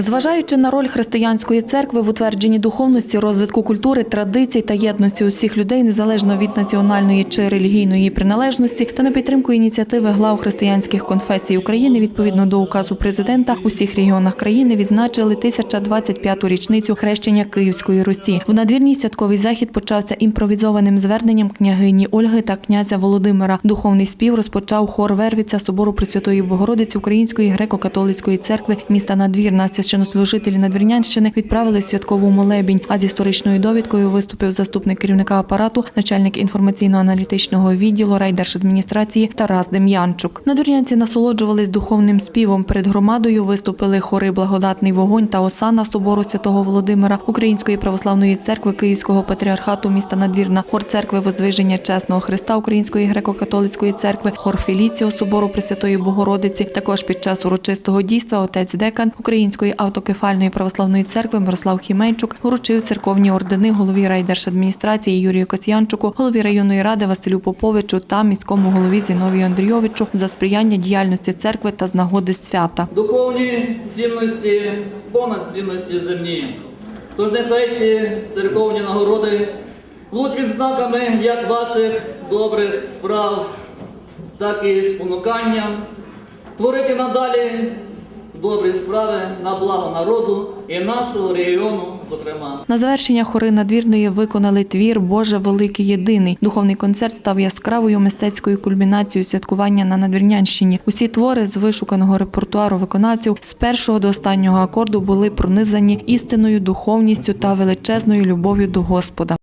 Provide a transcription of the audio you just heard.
Зважаючи на роль християнської церкви в утвердженні духовності, розвитку культури, традицій та єдності усіх людей, незалежно від національної чи релігійної приналежності, та на підтримку ініціативи глав християнських конфесій України, відповідно до указу президента, у всіх регіонах країни відзначили 1025-ту річницю хрещення Київської Русі. В надвірній святковий захід почався імпровізованим зверненням княгині Ольги та князя Володимира. Духовний спів розпочав хор Вервіця собору Пресвятої Богородиці Української греко-католицької церкви міста Надвірна. Священнослужителі Надвірнянщини відправили святкову молебінь. А з історичною довідкою виступив заступник керівника апарату, начальник інформаційно-аналітичного відділу райдержадміністрації Тарас Дем'янчук. Надвірнянці насолоджувались духовним співом. Перед громадою виступили хори Благодатний вогонь та осана собору святого Володимира Української православної церкви Київського патріархату міста Надвірна, хор церкви Воздвиження Чесного Христа Української греко-католицької церкви, хор Філіціо собору Пресвятої Богородиці. Також під час урочистого дійства отець Декан Української автокефальної православної церкви Мирослав Хіменчук вручив церковні ордени голові райдержадміністрації Юрію Касьянчуку, голові районної ради Василю Поповичу та міському голові Зіновію Андрійовичу за сприяння діяльності церкви та з нагоди свята. Духовні цінності понад цінності земні. Тож нехай ці церковні нагороди будуть відзнаками як ваших добрих справ, так і спонуканням творити надалі добрі справи на благо народу і нашого регіону, зокрема. На завершення хори надвірної виконали твір Боже великий єдиний. Духовний концерт став яскравою мистецькою кульмінацією святкування на Надвірнянщині. Усі твори з вишуканого репертуару виконавців з першого до останнього акорду були пронизані істинною духовністю та величезною любов'ю до Господа.